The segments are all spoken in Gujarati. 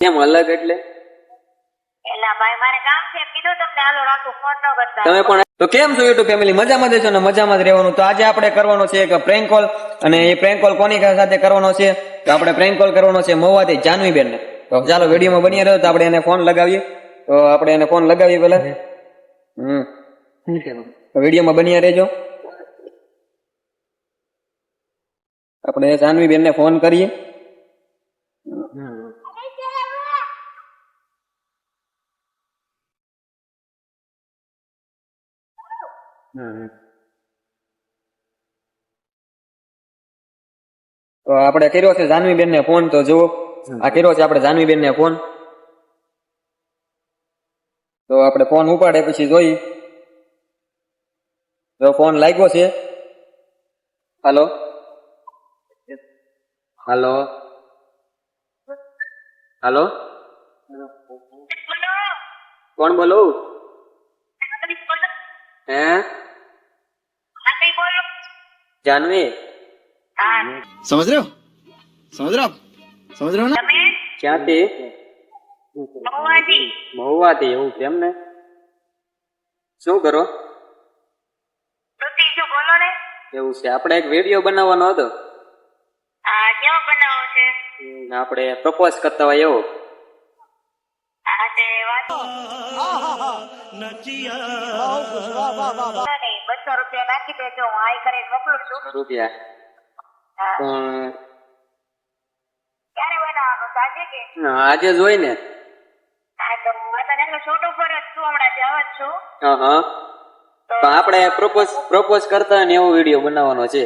કેમ અલગ એટલે? તમે પણ તો કેમ છો યુટ્યુબ ફેમિલી મજામાં જ છો ને મજામાં જ રહેવાનું? તો આજે આપણે કરવાનો છે એક પ્રેન્ક કોલ અને એ પ્રેન્ક કોલ કોની સાથે કરવાનો છે? તો આપણે પ્રેન્ક કોલ કરવાનો છે મહુવાથી જાનવીબેન ને તો ચાલો વિડીયોમાં બની રહ્યો તો આપણે એને ફોન લગાવીએ. તો આપણે એને ફોન લગાવીએ પેલા હમ. વિડીયોમાં બન્યા રહેજો. આપણે જાનવીબેન ને ફોન કરીએ. તો આપણે કર્યો છે જાનવીબેન ને ફોન તો જુઓ. આ કર્યો છે આપણે જાનવીબેન ને ફોન. તો આપણે ફોન ઉપાડે પછી જોઈ. જો ફોન લાગ્યો છે. હાલો. હાલો. હાલો. કોણ બોલો. હે? જાનવી. સમજ રહ્યો? સમજ રહ્યો સમજ રહ્યો ને? ક્યાંથી? મહુવાથી. એવું કેમ ને? શું કરો? એવું છે. આપણે એક વીડિયો બનાવવાનો હતો. આપણે પ્રપોઝ કરતા હોય એવો. નચિયા. બસો રૂપિયા નાખી દેજો હું આઈ કરીને મોકલું છું. રૂપિયા? પણ ક્યારે બનાવવાનું સાંજે કે? આજે જોઈ ને. હા તો હું અત્યારે શૂટ ઉપર જ છું હમણાં જાવ છું. હા હા તો આપણે પ્રપોઝ પ્રપોઝ કરતા હોય ને એવો વીડિયો બનાવવાનો છે.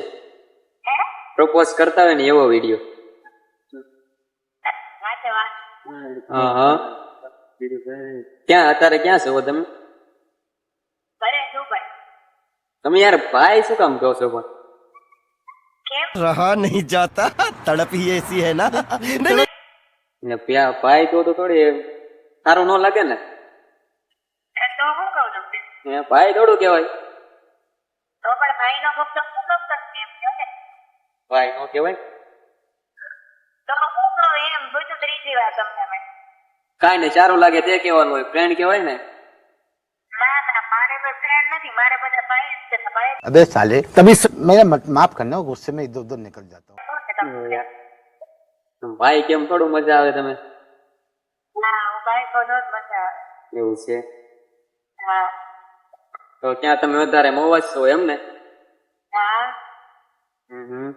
હે? પ્રપોઝ કરતા હોય ને એવો વીડિયો. હા હા ક્યાં અત્યારે ક્યાં છો તમે ઘરે શું ભાઈ તમે યાર ભાઈ શું કામ કહો છો પણ કેમ रहा नहीं जाता तड़प ही ऐसी है ना नहीं, नहीं। ને પ્યા- ભાઈ તો તો થોડી સારું ન લાગે ને એ તો હું કહું તમને એ ભાઈ થોડું કહેવાય તો પણ ભાઈ નો ફક્ત હું ફક્ત એમ કહ્યું ને ભાઈ નો કહેવાય તો હું કહું એમ બધું ત્રીજી વાર તમને મેં કાંઈ નહીં સારું લાગે તે કહેવાનું હોય ફ્રેન્ડ કહેવાય ને ના अबे साले तभी स- मेरा मत- माफ करना गुस्से में इधर उधर निकल जाता हूँ શું છે તમને ભાઈ કેમ થોડું મજા આવે તમે ના હું ભાઈ તો જ મજા આવે એવું છે હા તો ક્યાં તમે વધારે મોવાજ છો એમ ને હા હમ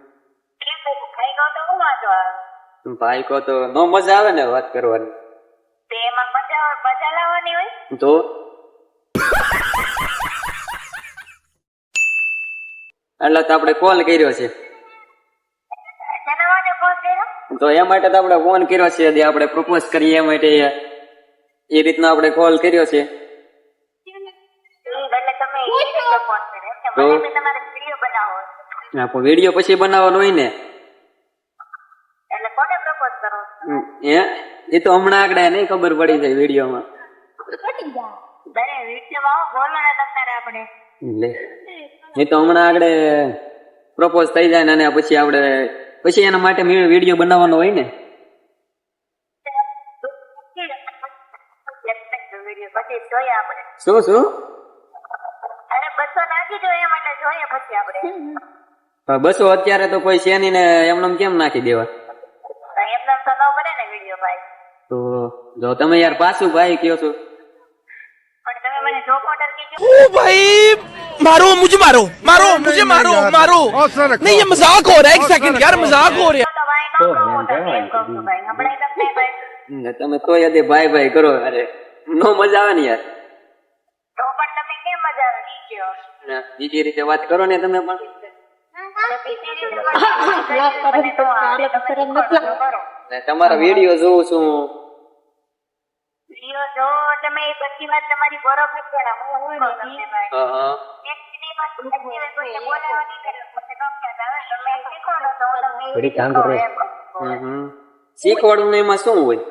કેમ ભાઈ ભાઈ કહો તો હું વાંધો આવે ભાઈ કહો તો નો મજા આવે ને વાત કરવાની તે એટલે તો આપણે કોલ કર્યો છે. તો એ માટે તો આપણે ફોન કર્યો છે જે આપણે પ્રપોઝ કરીએ એ માટે એ રીતનો આપણે કોલ કર્યો છે. વીડિયો પછી બનાવવાનો હોય ને. એ તો હમણાં આગળ નહીં ખબર પડી જાય વિડીયોમાં દરે વિડીયોમાં આવો બોલો ને અત્યારે આપણે. લે. એ તો હમણાં આગળ પ્રપોઝ થઈ જાય ને અને પછી આપણે પછી એના માટે વીડિયો બનાવવાનો હોય ને? પછી જોઈએ આપણે શું શું? અરે બસો નાખી દો એ માટે જોઈએ પછી આપણે. બસો અત્યારે તો કોઈ છે નહીં ને એમને કેમ નાખી દેવા? તો એમને ન બને ને વીડિયો ભાઈ. તો જો તમે યાર પાછું ભાઈ કયો છો? ओ भाई मारो मुझे मारो मारो मुझे मारो मारो नहीं ये मजाक हो रहा है एक सेकंड यार मजाक हो रहा है તો ભાઈ નો કહું તો એમ કહું છું ભાઈ હમણાં તમને ભાઈ ને તમે તો યાદ ભાઈ ભાઈ કરો અરે નો મજા આવે ને યાર તો પણ તમે કેમ મજા આવે ઈ કયો ને બીજી રીતે વાત કરો ને તમે પણ તો બીજી રીતે મને મને તો આવડે, તમે શીખવાડો તો કરો. ને તમારા વિડીયો જોઉં છું જો તમે એ બધી વાત તમારી બરોબર છે ને હું હું તમને ભાઈ? હા. શીખવાડો ને એમાં શું હોય?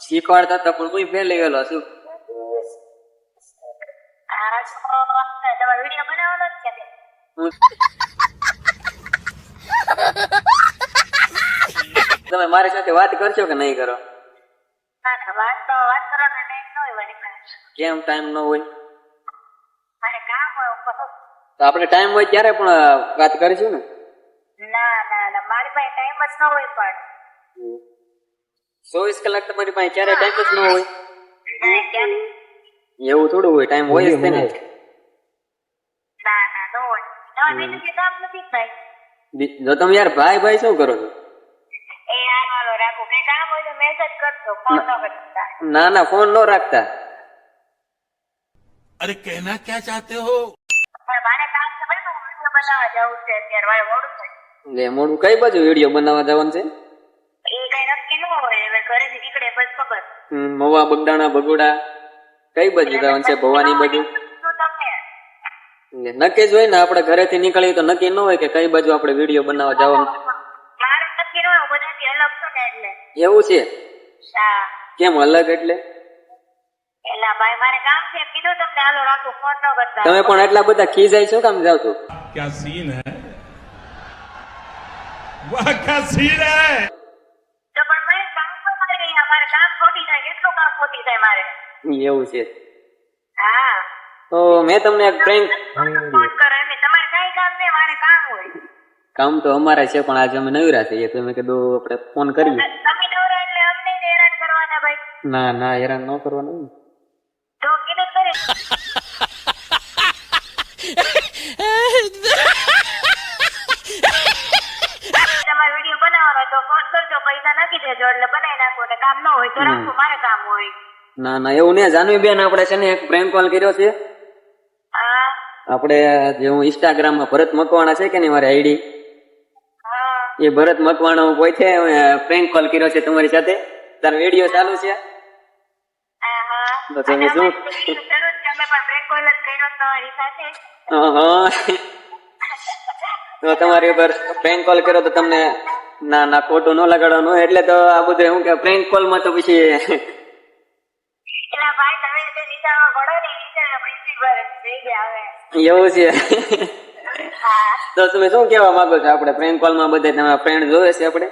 શીખવાડતા હતા પણ કોઈ ફેલ ગયેલો છું તમારે વીડિયો બનાવવાનો? તમે મારી સાથે વાત કરશો કે નહીં કરો? કેમ ટાઈમ ન હોય? તો આપણે ટાઈમ હોય ત્યારે પણ વાત કરીશું ને? ના ના ના મારી પાસે ટાઈમ જ ન હોય પણ. ચોવીસ કલાક તમારી પાસે ક્યારે ટાઈમ જ ન હોય? એવું થોડું હોય ટાઈમ હોય જ ન એને કે જો તમે યાર ભાઈ ભાઈ શું કરો છો? ના ના ફોન નો રાખતા. અરે કહેના ક્યાં ચાહતે હો? છે અત્યારે. મોડું લે મોડું કઈ બાજુ વીડિયો બનાવવા જવાનું છે? એ કઈ નક્કી ન હોય હવે ઘરે થી નીકળે બસ ખબર. મવા બગડાણા બગોડા કઈ બાજુ જવાનું છે? ભવાની બાજુ? તમને નક્કી જ હોય ને આપણે ઘરેથી નીકળીએ તો નક્કી ન હોય કે કઈ બાજુ આપણે વીડિયો બનાવવા જવાનું એવું છે? કેમ અલગ એટલે? તમે પણ એટલા બધા ખીજાય છો કામ જાવ છો? ક્યાં સીન હે? વાહ ક્યાં સીન હે? તો પણ મેં કામ પર મારે અમારે કામ ખોટી થાય કેટલું કામ ખોટી થાય મારે? એવું છે. તો મેં તમને એક પ્રેન્ક ફોન કરો એમ તમારે કઈ કામ નહીં મારે કામ હોય કામ તો અમારા છે પણ આજે અમે નવરા છીએ તો મેં કીધું આપણે ફોન કરીએ. એટલે ના ના હેરાન ન કરવાનું. ને. તો કીધું કરે તમારે વીડિયો બનાવવાનો હોય કરજો પૈસા નાખી દેજો એટલે બનાવી નાખો એટલે કામ ન હોય તો મારે કામ હોય. ના ના એવું ને જાનવી બેન આપણે છે ને એક પ્રેન્ક કોલ કર્યો છે. આપણે જે હું ઇન્સ્ટાગ્રામમાં ભરત મકવાણા છે કે નહીં મારી આઈડી? એ ભરત મકવાણા હું કોઈ છે પ્રેન્ક કોલ કર્યો છે તમારી સાથે? તારો વીડિયો ચાલુ છે? તો તમે શું? તો તમારી ઉપર પ્રેન્ક કોલ કર્યો તો તમને ના ના ખોટું ન લગાડવાનું એટલે તો આ બધું હું કે પ્રેન્ક કોલમાં તો પછી એવું છે. તો તમે શું કહેવા માંગો છો? આપણે પ્રેન્ક કોલમાં બધા તમારા ફ્રેન્ડ જોવે છે આપણે?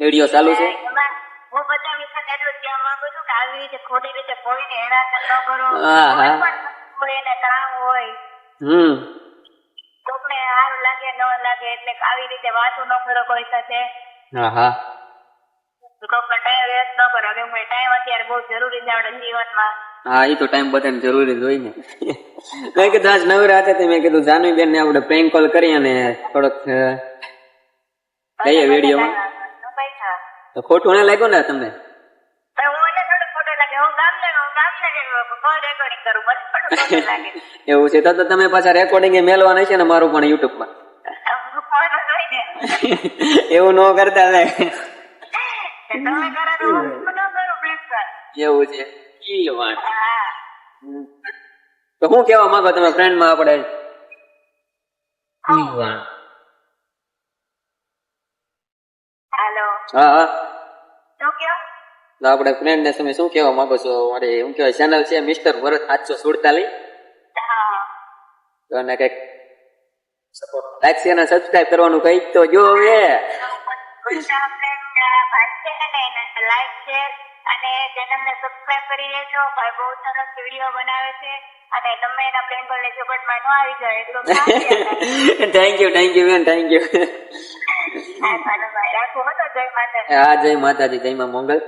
વીડિયો ચાલુ છે? હું બધા વિશે એટલું કહેવા માંગુ છું કે આવી રીતે ખોટી રીતે કોઈને હેરાન ન કરો. હા, હા. હોય હમ. કોકને સારું લાગે ન લાગે એટલે આવી રીતે વાતો ન કરો કોઈ સાથે. હા હા. કોકનો ટાઈમ વેસ્ટ ન કરો. હવે ટાઈમ અત્યારે બહુ જરૂરી છે આપણા જીવનમાં. હા એ તો ટાઈમ બધાને જરૂરી જ હોય ને. મેં કીધું આજ નવરા હતા મેં કીધું જાનવી બેન ને આપણે પ્રેન્ક કોલ કરી અને થોડોક લઈએ વિડીયોમાં તો ખોટું ના લાગ્યું ને તમને? એવું છે તો તમે પાછા રેકોર્ડિંગ મેળવાના મેલવાના છે ને મારું પણ યુટ્યુબમાં હું ફોન હોય ને. એવું ન કરતા એવું છે. ઈ વાત. તો શું કેવા માંગો તમે ફ્રેન્ડમાં આપણે? હાલો. હા હા. શું કયો? તો આપણે ફ્રેન્ડ ને તમે શું કહેવા માંગો છો? મારે શું કહેવાય ચેનલ છે મિસ્ટર ભરત સાતસો સુડતાલીસ. હા. તો એને કંઈક લાઈક શેર અને સબસ્ક્રાઇબ કરવાનું કઈ તો જો હવે લાઈક friend, અને ચેનલને સબસ્ક્રાઇબ કરી લેજો. ભાઈ બહુ સરસ વીડિયો બનાવે છે. અને તમે એના પ્રેંગલ ને ઝપટમાં ન આવી જાય એટલો થેન્ક યુ થેન્ક યુ બેન થેન્ક યુ ભાઈ. રાખો હો જય માતા હા જય માતાજી જય માં મંગળ